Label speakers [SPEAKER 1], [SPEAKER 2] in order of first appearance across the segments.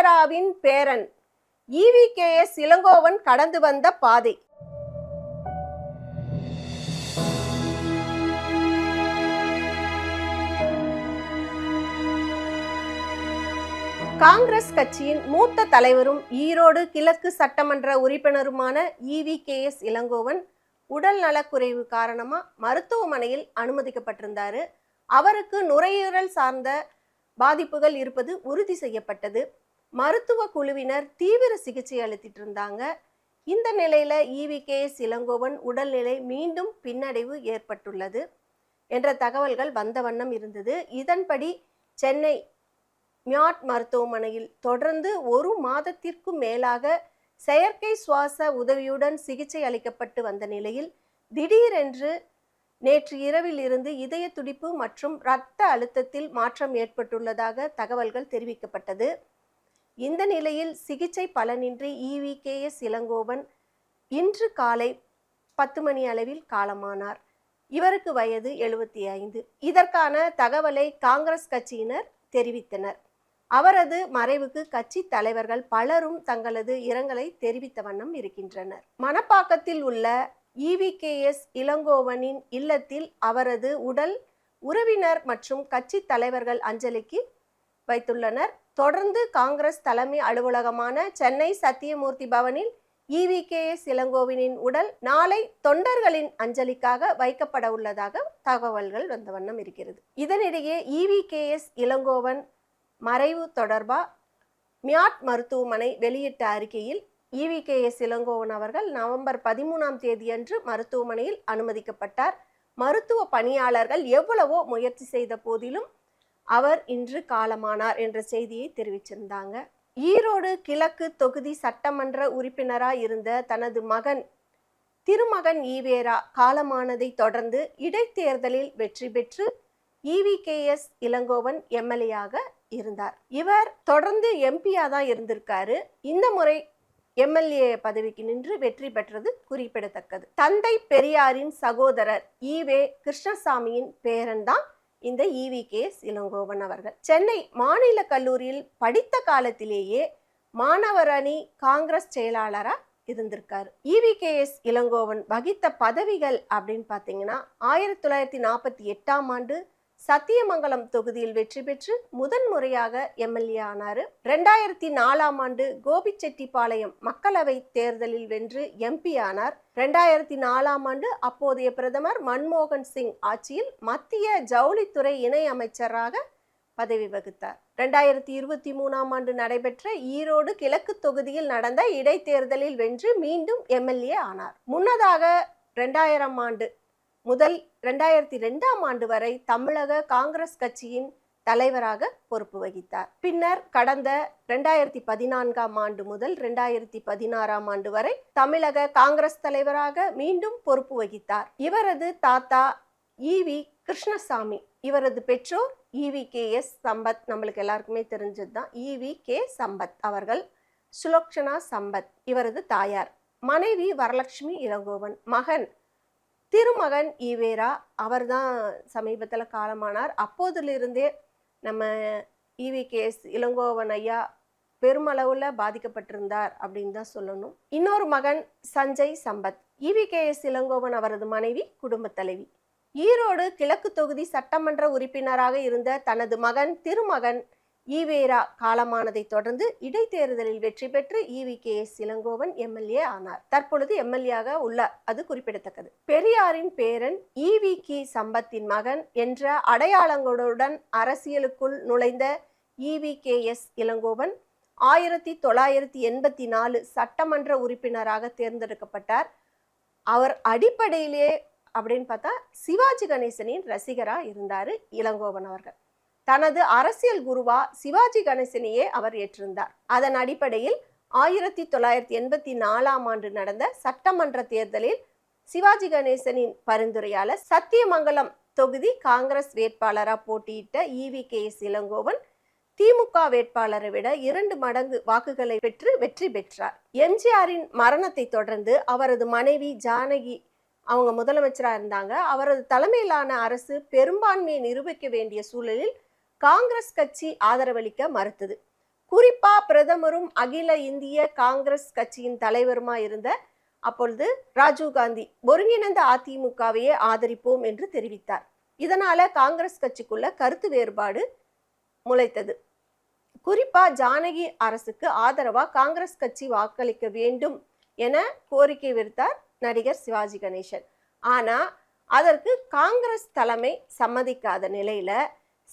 [SPEAKER 1] ஈவேராவின் பேரன் ஈவிகேஎஸ் இளங்கோவன் கடந்து வந்த பாதை. காங்கிரஸ் கட்சியின் மூத்த தலைவரும் ஈரோடு கிழக்கு சட்டமன்ற உறுப்பினருமான ஈவிகேஎஸ் இளங்கோவன் உடல் நலக்குறைவு காரணமா மருத்துவமனையில் அனுமதிக்கப்பட்டிருந்தாரு. அவருக்கு நுரையீரல் சார்ந்த பாதிப்புகள் இருப்பது உறுதி செய்யப்பட்டது. மருத்துவ குழுவினர் தீவிர சிகிச்சை அளித்திட்டு இருந்தாங்க. இந்த நிலையில ஈவிகேஎஸ் இளங்கோவன் உடல்நிலை மீண்டும் பின்னடைவு ஏற்பட்டுள்ளது என்ற தகவல்கள் வந்த வண்ணம் இருந்தது. இதன்படி சென்னை மியாட் மருத்துவமனையில் தொடர்ந்து ஒரு மாதத்திற்கும் மேலாக செயற்கை சுவாச உதவியுடன் சிகிச்சை அளிக்கப்பட்டு வந்த நிலையில் திடீரென்று நேற்று இரவில் இருந்து இதய துடிப்பு மற்றும் இரத்த அழுத்தத்தில் மாற்றம் ஏற்பட்டுள்ளதாக தகவல்கள் தெரிவிக்கப்பட்டது. இந்த நிலையில் சிகிச்சை பலனின்றி இவிகேஎஸ் இளங்கோவன் இன்று காலை பத்து மணி அளவில் காலமானார். இவருக்கு வயது எழுபத்தி ஐந்து. இதற்கான தகவலை காங்கிரஸ் கட்சியினர் தெரிவித்தனர். அவரது மறைவுக்கு கட்சி தலைவர்கள் பலரும் தங்களது இரங்கலை தெரிவித்த வண்ணம் இருக்கின்றனர். மணப்பாக்கத்தில் உள்ள இவிகேஎஸ் இளங்கோவனின் இல்லத்தில் அவரது உடல் உறவினர் மற்றும் கட்சி தலைவர்கள் அஞ்சலிக்கு வைத்துள்ளனர். தொடர்ந்து காங்கிரஸ் தலைமை அலுவலகமான சென்னை சத்தியமூர்த்தி பவனில் இவிகேஎஸ் இளங்கோவனின் உடல் நாளை தொண்டர்களின் அஞ்சலிக்காக வைக்கப்பட உள்ளதாக தகவல்கள் வந்த வண்ணம் இருக்கிறது. இதனிடையே இவிகேஎஸ் இளங்கோவன் மறைவு தொடர்பா மியாட் மருத்துவமனை வெளியிட்ட அறிக்கையில் இவிகேஎஸ் இளங்கோவன் அவர்கள் நவம்பர் பதிமூணாம் தேதியன்று மருத்துவமனையில் அனுமதிக்கப்பட்டார். மருத்துவ பணியாளர்கள் எவ்வளவோ முயற்சி செய்த போதிலும் அவர் இன்று காலமானார் என்ற செய்தியை தெரிவிச்சிருந்தாங்க. ஈரோடு கிழக்கு தொகுதி சட்டமன்ற உறுப்பினராக இருந்த தனது மகன் திருமகன் ஈவேரா காலமானதை தொடர்ந்து இடைத்தேர்தலில் வெற்றி பெற்று இவிகேஎஸ் இளங்கோவன் எம்எல்ஏயாக இருந்தார். இவர் தொடர்ந்து எம்பியா தான் இருந்திருக்காரு. இந்த முறை எம்எல்ஏ பதவிக்கு நின்று வெற்றி பெற்றது குறிப்பிடத்தக்கது. தந்தை பெரியாரின் சகோதரர் ஈவே கிருஷ்ணசாமியின் பேரன் தான் இந்த இவி கே இளங்கோவன் அவர்கள். சென்னை மாநில கல்லூரியில் படித்த காலத்திலேயே மாணவர் அணி காங்கிரஸ் செயலாளரா இருந்திருக்காரு. இவி கே எஸ் இளங்கோவன் வகித்த பதவிகள் அப்படின்னு பார்த்தீங்கன்னா ஆயிரத்தி தொள்ளாயிரத்தி நாற்பத்தி எட்டாம் ஆண்டு சத்தியமங்கலம் தொகுதியில் வெற்றி பெற்று முதன் முறையாக எம்எல்ஏ ஆனாரு. ரெண்டாயிரத்தி நாலாம் ஆண்டு கோபிச்செட்டிப்பாளையம் மக்களவை தேர்தலில் வென்று எம்பி ஆனார். ரெண்டாயிரத்தி நாலாம் ஆண்டு அப்போதைய பிரதமர் மன்மோகன் சிங் ஆட்சியில் மத்திய ஜவுளித்துறை இணை அமைச்சராக பதவி வகித்தார். ரெண்டாயிரத்தி இருபத்தி மூணாம் ஆண்டு நடைபெற்ற ஈரோடு கிழக்கு தொகுதியில் நடந்த இடைத்தேர்தலில் வென்று மீண்டும் எம்எல்ஏ ஆனார். முன்னதாக ரெண்டாயிரம் ஆண்டு முதல் ரெண்டாயிரத்தி ரெண்டாம் ஆண்டு வரை தமிழக காங்கிரஸ் கட்சியின் தலைவராக பொறுப்பு வகித்தார். பின்னர் கடந்த ரெண்டாயிரத்தி பதினான்காம் ஆண்டு முதல் ரெண்டாயிரத்தி பதினாறாம் ஆண்டு வரை தமிழக காங்கிரஸ் தலைவராக மீண்டும் பொறுப்பு வகித்தார். இவரது தாத்தா ஈவி கிருஷ்ணசாமி இவரது பெற்றோர் ஈவி கே. எஸ். சம்பத் நம்மளுக்கு எல்லாருக்குமே தெரிஞ்சது தான். E V K. சம்பத் அவர்கள் சுலோக்ஷனா சம்பத் இவரது தாயார். மனைவி வரலட்சுமி இளங்கோவன் மகன் திருமகன் ஈவேரா அவர் தான் சமீபத்தில் காலமானார். அப்போதிலிருந்தே நம்ம இவி கேஸ் இளங்கோவன் ஐயா பெருமளவில் பாதிக்கப்பட்டிருந்தார் அப்படின்னு தான் சொல்லணும். இன்னொரு மகன் சஞ்சய் சம்பத். இவிகேஎஸ் கே எஸ் இளங்கோவன் அவரது மனைவி குடும்பத் தலைவி. ஈரோடு கிழக்கு தொகுதி சட்டமன்ற உறுப்பினராக இருந்த தனது மகன் திருமகன் ஈவேரா காலமானதை தொடர்ந்து இடைத்தேர்தலில் வெற்றி பெற்று E V K. S. Elangovan MLA ஆனார். தற்பொழுது எம்எல்ஏயாக உள்ளார் அது குறிப்பிடத்தக்கது. பெரியாரின் பேரன் இவி கி. சம்பத்தின் மகன் என்ற அடையாளங்களுடன் அரசியலுக்குள் நுழைந்த இவி கே. எஸ். இளங்கோவன் ஆயிரத்தி தொள்ளாயிரத்தி எண்பத்தி நாலு சட்டமன்ற உறுப்பினராக தேர்ந்தெடுக்கப்பட்டார். அவர் அடிப்படையிலே அப்படின்னு பார்த்தா சிவாஜி கணேசனின் ரசிகராக இருந்தார் இளங்கோவன் அவர்கள். தனது அரசியல் குருவா சிவாஜி கணேசனையே அவர் ஏற்றிருந்தார். அதன் அடிப்படையில் ஆயிரத்தி தொள்ளாயிரத்தி எண்பத்தி நாலாம் ஆண்டு நடந்த சட்டமன்ற தேர்தலில் சிவாஜி கணேசனின் பரிந்துரையால சத்தியமங்கலம் தொகுதி காங்கிரஸ் வேட்பாளரா போட்டியிட்ட இவி கே எஸ் இளங்கோவன் திமுக வேட்பாளரை விட இரண்டு மடங்கு வாக்குகளை பெற்று வெற்றி பெற்றார். எம்ஜிஆரின் மரணத்தை தொடர்ந்து அவரது மனைவி ஜானகி அவங்க முதலமைச்சராக இருந்தாங்க. அவரது தலைமையிலான அரசு பெரும்பான்மையை நிரூபிக்க வேண்டிய சூழலில் காங்கிரஸ் கட்சி ஆதரவளிக்க மறுத்தது. குறிப்பா பிரதமரும் அகில இந்திய காங்கிரஸ் கட்சியின் தலைவருமா இருந்த அப்பொழுது ராஜீவ் காந்தி ஒருங்கிணைந்த அதிமுகவையே ஆதரிப்போம் என்று தெரிவித்தார். இதனால காங்கிரஸ் கட்சிக்குள்ள கருத்து வேறுபாடு முளைத்தது. குறிப்பா ஜானகி அரசுக்கு ஆதரவா காங்கிரஸ் கட்சி வாக்களிக்க வேண்டும் என கோரிக்கை விடுத்தார் நடிகர் சிவாஜி கணேசன். ஆனா அதற்கு காங்கிரஸ் தலைமை சம்மதிக்காத நிலையில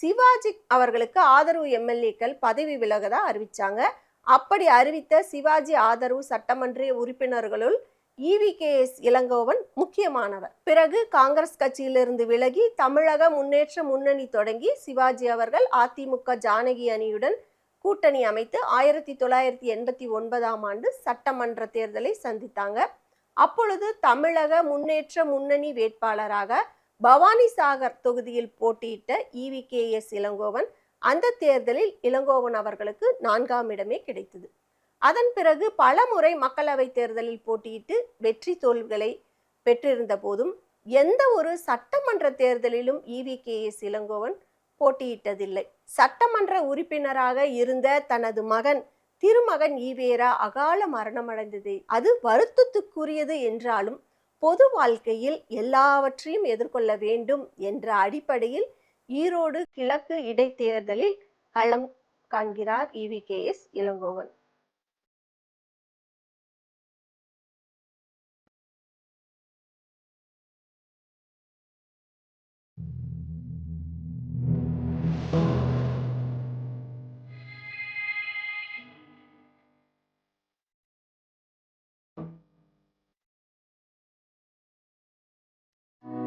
[SPEAKER 1] சிவாஜி அவர்களுக்கு ஆதரவு எம்எல்ஏக்கள் பதவி விலகதா அறிவிச்சாங்க. அப்படி அறிவித்த சிவாஜி ஆதரவு சட்டமன்ற உறுப்பினர்களுள் இவி கே எஸ் இளங்கோவன் முக்கியமானவர். பிறகு காங்கிரஸ் கட்சியிலிருந்து விலகி தமிழக முன்னேற்ற முன்னணி தொடங்கி சிவாஜி அவர்கள் அதிமுக ஜானகி அணியுடன் கூட்டணி அமைத்து ஆயிரத்தி தொள்ளாயிரத்தி எண்பத்தி ஒன்பதாம் ஆண்டு சட்டமன்ற தேர்தலை சந்தித்தாங்க. அப்பொழுது தமிழக முன்னேற்ற முன்னணி வேட்பாளராக பவானி சாகர் தொகுதியில் போட்டியிட்ட இவி கே எஸ் இளங்கோவன் அந்த தேர்தலில் இளங்கோவன் அவர்களுக்கு நான்காம் இடமே கிடைத்தது. அதன் பிறகு பல முறை மக்களவை தேர்தலில் போட்டியிட்டு வெற்றி தோல்விகளை பெற்றிருந்த போதும் எந்த ஒரு சட்டமன்ற தேர்தலிலும் இவி கே எஸ் இளங்கோவன் போட்டியிட்டதில்லை. சட்டமன்ற உறுப்பினராக இருந்த தனது மகன் திருமகன் ஈவேரா அகால மரணமடைந்தது அது வருத்தத்துக்குரியது என்றாலும் பொது வாழ்க்கையில் எல்லாவற்றையும் எதிர்கொள்ள வேண்டும் என்ற அடிப்படையில் ஈரோடு கிழக்கு இடைத்தேர்தலில் களம் காண்கிறார் இவி கே எஸ் இளங்கோவன்.